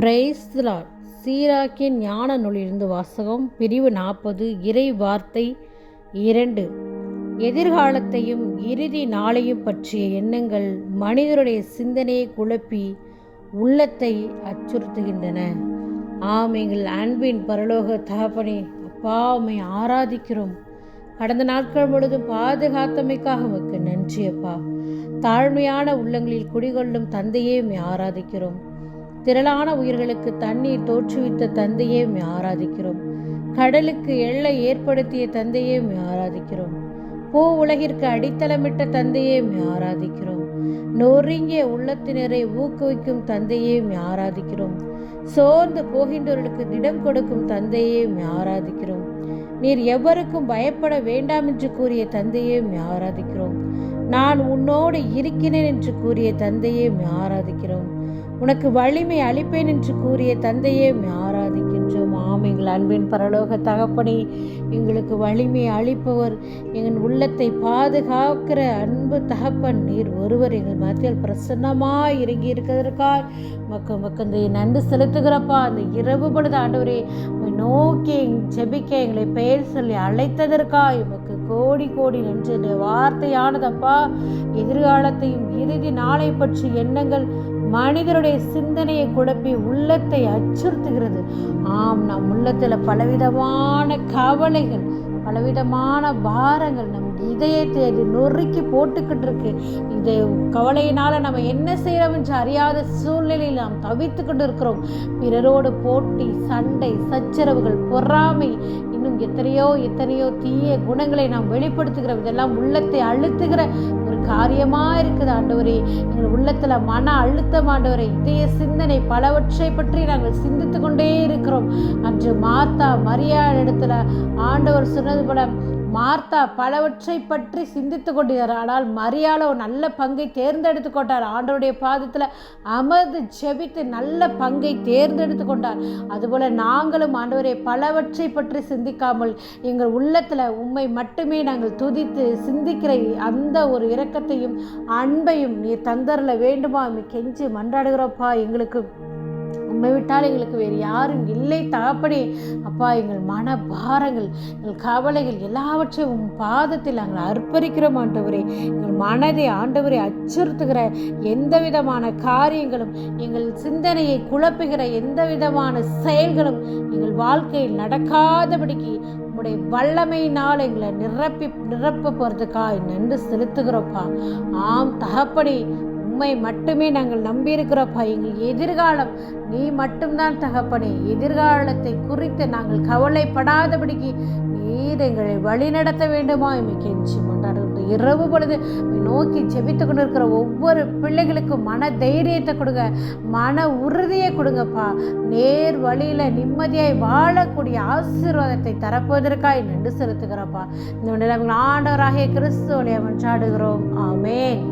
பிரைஸ்லார் சீராக்கின் ஞான நூலிலிருந்து வாசகம் பிரிவு நாற்பது இறை வார்த்தை இரண்டு. எதிர்காலத்தையும் இறுதி நாளையும் பற்றிய எண்ணங்கள் மனிதருடைய சிந்தனையை குழப்பி உள்ளத்தை அச்சுறுத்துகின்றன. ஆம் எங்கள் அன்பின் பரலோக தகப்பனே அப்பா உம்மை ஆராதிக்கிறோம். கடந்த நாட்கள் முழுதும் பாதுகாத்தமைக்காக உமக்கு நன்றி அப்பா. தாழ்மையான உள்ளங்களில் குடிகொள்ளும் தந்தையே உமை ஆராதிக்கிறோம். திரளான உயிர்களுக்கு தண்ணீர் தோற்றுவித்த தந்தையே ஆராதிக்கிறோம். கடலுக்கு எல்லை ஏற்படுத்திய தந்தையே ஆராதிக்கிறோம். பூ உலகிற்கு அடித்தளமிட்ட தந்தையே ஆராதிக்கிறோம். நொறுங்கிய உள்ளத்தினரை ஊக்குவிக்கும் தந்தையே ஆராதிக்கிறோம். சோர்ந்து போகின்றவர்களுக்கு திடம் கொடுக்கும் தந்தையே ஆராதிக்கிறோம். நீர் எவருக்கும் பயப்பட வேண்டாம் என்று கூறிய தந்தையே ஆராதிக்கிறோம். நான் உன்னோடு இருக்கிறேன் என்று கூறிய தந்தையே ஆராதிக்கிறோம். உனக்கு வலிமை அளிப்பேன் என்று கூறிய தந்தையே ஆராதிக்கின்றோம். ஆம் எங்கள் அன்பின் பரலோக தகப்பனே எங்களுக்கு வலிமை அளிப்பவர். எங்கள் உள்ளத்தை பாதுகாக்கிற அன்பு தகப்பன். நீர் ஒருவர் எங்கள் மத்தியில் பிரசன்னமாய் இறங்கி இருக்கிறதற்காக மக்கள் மக்கள் நன்றி செலுத்துகிறப்பா. அந்த இரவு பொழுது ஆண்டவரே நோக்கி ஜெபிக்க எங்களை பெயர் சொல்லி அழைத்ததற்காக எமக்கு கோடி கோடி நன்றி இந்த வார்த்தையானதப்பா. எதிர்காலத்தையும் இறுதி நாளை பற்றி எண்ணங்கள் மனிதருடைய சிந்தனையை குழப்பி உள்ளத்தை அச்சுறுத்துகிறது. ஆம் நம் உள்ளத்தில் பலவிதமான கவலைகள் பலவிதமான பாரங்கள் நம் இதயத்தை அது நொறுக்கி போட்டுக்கிட்டு இருக்கு. இது கவலையினால நம்ம என்ன செய்யறோம் என்று அறியாத சூழ்நிலையில் நாம் தவித்து கொண்டு இருக்கிறோம். பிறரோடு போட்டி சண்டை சச்சரவுகள் பொறாமை இன்னும் எத்தனையோ எத்தனையோ தீய குணங்களை நாம் வெளிப்படுத்துகிறோம். இதெல்லாம் உள்ளத்தை அழுத்துகிற காரியமாக காரியமா இருக்குது ஆண்டவரே. எங்கள் உள்ளத்துல மன அழுத்தம் ஆண்டவரே. இதய சிந்தனை பலவற்றை பற்றி நாங்கள் சிந்தித்து கொண்டே இருக்கிறோம். அன்று மார்த்தா மரியா இடத்துல ஆண்டவர் சொன்னது போல மார்த்தா பலவற்றை பற்றி சிந்தித்து கொண்டிருந்தார். ஆனால் மரியாதை ஒரு நல்ல பங்கை தேர்ந்தெடுத்து கொண்டார். ஆண்டவருடைய பாதத்தில் அமர்ந்து ஜெபித்து நல்ல பங்கை தேர்ந்தெடுத்து கொண்டார். அதுபோல நாங்களும் ஆண்டவரை பலவற்றை பற்றி சிந்திக்காமல் எங்கள் உள்ளத்தில் உண்மை மட்டுமே நாங்கள் துதித்து சிந்திக்கிற அந்த ஒரு இரக்கத்தையும் அன்பையும் நீ தந்தரல வேண்டுமா? கெஞ்சி மன்றாடுகிறப்பா எங்களுக்கு உண்மை விட்டால் எங்களுக்கு வேறு யாரும் இல்லை. தகப்படி அப்பா எங்கள் மன பாரங்கள் எங்கள் கவலைகள் எல்லாவற்றையும் உன் பாதத்தில் நாங்கள் அர்ப்பணிக்கிறோம் ஆண்டவரே. எங்கள் மனதை ஆண்டவரை அச்சுறுத்துகிற எந்த விதமான காரியங்களும் எங்கள் சிந்தனையை குழப்புகிற எந்த விதமான செயல்களும் எங்கள் வாழ்க்கையில் நடக்காதபடிக்கு உம்முடைய வல்லமையினால் எங்களை நிரப்பி நிரப்ப போகிறதுக்கா நன்றி செலுத்துகிறோப்பா ஆம் தகப்படி உண்மை மட்டுமே நாங்கள் நம்பியிருக்கிறோப்பா. எங்கள் எதிர்காலம் நீ மட்டும்தான் தகப்பனே. எதிர்காலத்தை குறித்து நாங்கள் கவலைப்படாதபடிக்கு நீர் எங்களை வழிநடத்த வேண்டுமா? எம்மை கெஞ்சி கொண்டாடுகின்ற இரவு பொழுது நோக்கி ஜெபித்து கொண்டு இருக்கிற ஒவ்வொரு பிள்ளைகளுக்கும் மன தைரியத்தை கொடுங்க மன உறுதியை கொடுங்கப்பா. நேர் வழியில் நிம்மதியாய் வாழக்கூடிய ஆசீர்வாதத்தை தரப்போவதற்காக நன்றி செலுத்துகிறப்பா. இந்த ஆண்டவராகிய கிறிஸ்துவனை மன்றாடுகிறோம் ஆமேன்.